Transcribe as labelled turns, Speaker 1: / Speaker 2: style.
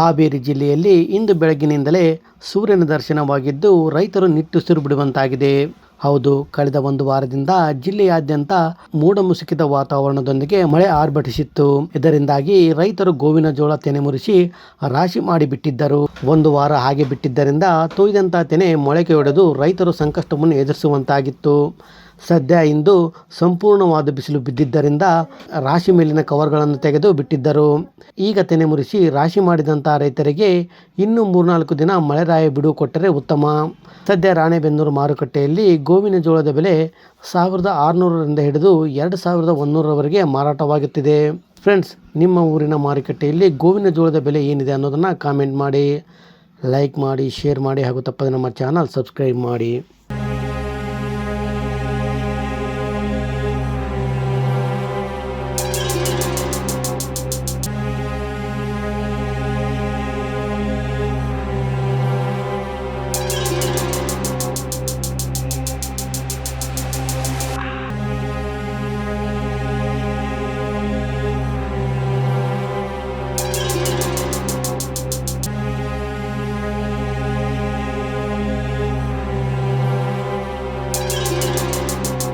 Speaker 1: ಹಾವೇರಿ ಜಿಲ್ಲೆಯಲ್ಲಿ ಇಂದು ಬೆಳಗ್ಗಿನಿಂದಲೇ ಸೂರ್ಯನ ದರ್ಶನವಾಗಿದ್ದು ರೈತರು ನಿಟ್ಟುಸಿರು ಬಿಡುವಂತಾಗಿದೆ. ಹೌದು, ಕಳೆದ ಒಂದು ವಾರದಿಂದ ಜಿಲ್ಲೆಯಾದ್ಯಂತ ಮೂಡ ಮುಸುಕಿದ ವಾತಾವರಣದೊಂದಿಗೆ ಮಳೆ ಆರ್ಭಟಿಸಿತ್ತು. ಇದರಿಂದಾಗಿ ರೈತರು ಗೋವಿನ ಜೋಳ ತೆನೆ ಮುರಿಸಿ ರಾಶಿ ಮಾಡಿಬಿಟ್ಟಿದ್ದರು ಒಂದು ವಾರ ಹಾಗೆ ಬಿಟ್ಟಿದ್ದರಿಂದ ತೊಯ್ದಂತ ತೆನೆ ಮೊಳಕೆ ಹೊಡೆದು ರೈತರು ಸಂಕಷ್ಟವನ್ನು ಎದುರಿಸುವಂತಾಗಿತ್ತು. ಸದ್ಯ ಇಂದು ಸಂಪೂರ್ಣವಾದ ಬಿಸಿಲು ಬಿದ್ದಿದ್ದರಿಂದ ರಾಶಿ ಮೇಲಿನ ಕವರ್ಗಳನ್ನು ತೆಗೆದು ಬಿಟ್ಟಿದ್ದರು. ಈಗ ತೆನೆ ಮುರಿಸಿ ರಾಶಿ ಮಾಡಿದಂಥ ರೈತರಿಗೆ ಇನ್ನೂ ಮೂರ್ನಾಲ್ಕು ದಿನ ಮಳೆರಾಯ ಬಿಡು ಕೊಟ್ಟರೆ ಉತ್ತಮ. ಸದ್ಯ ರಾಣೆಬೆನ್ನೂರು ಮಾರುಕಟ್ಟೆಯಲ್ಲಿ ಗೋವಿನ ಜೋಳದ ಬೆಲೆ ಸಾವಿರದ ಆರುನೂರರಿಂದ ಹಿಡಿದು ಎರಡು ಸಾವಿರದ ಒಂದೂರವರೆಗೆ ಮಾರಾಟವಾಗುತ್ತಿದೆ. ಫ್ರೆಂಡ್ಸ್, ನಿಮ್ಮ ಊರಿನ ಮಾರುಕಟ್ಟೆಯಲ್ಲಿ ಗೋವಿನ ಜೋಳದ ಬೆಲೆ ಏನಿದೆ ಅನ್ನೋದನ್ನು ಕಾಮೆಂಟ್ ಮಾಡಿ. ಲೈಕ್ ಮಾಡಿ, ಶೇರ್ ಮಾಡಿ ಹಾಗೂ ತಪ್ಪದೆ ನಮ್ಮ ಚಾನಲ್ ಸಬ್ಸ್ಕ್ರೈಬ್ ಮಾಡಿ.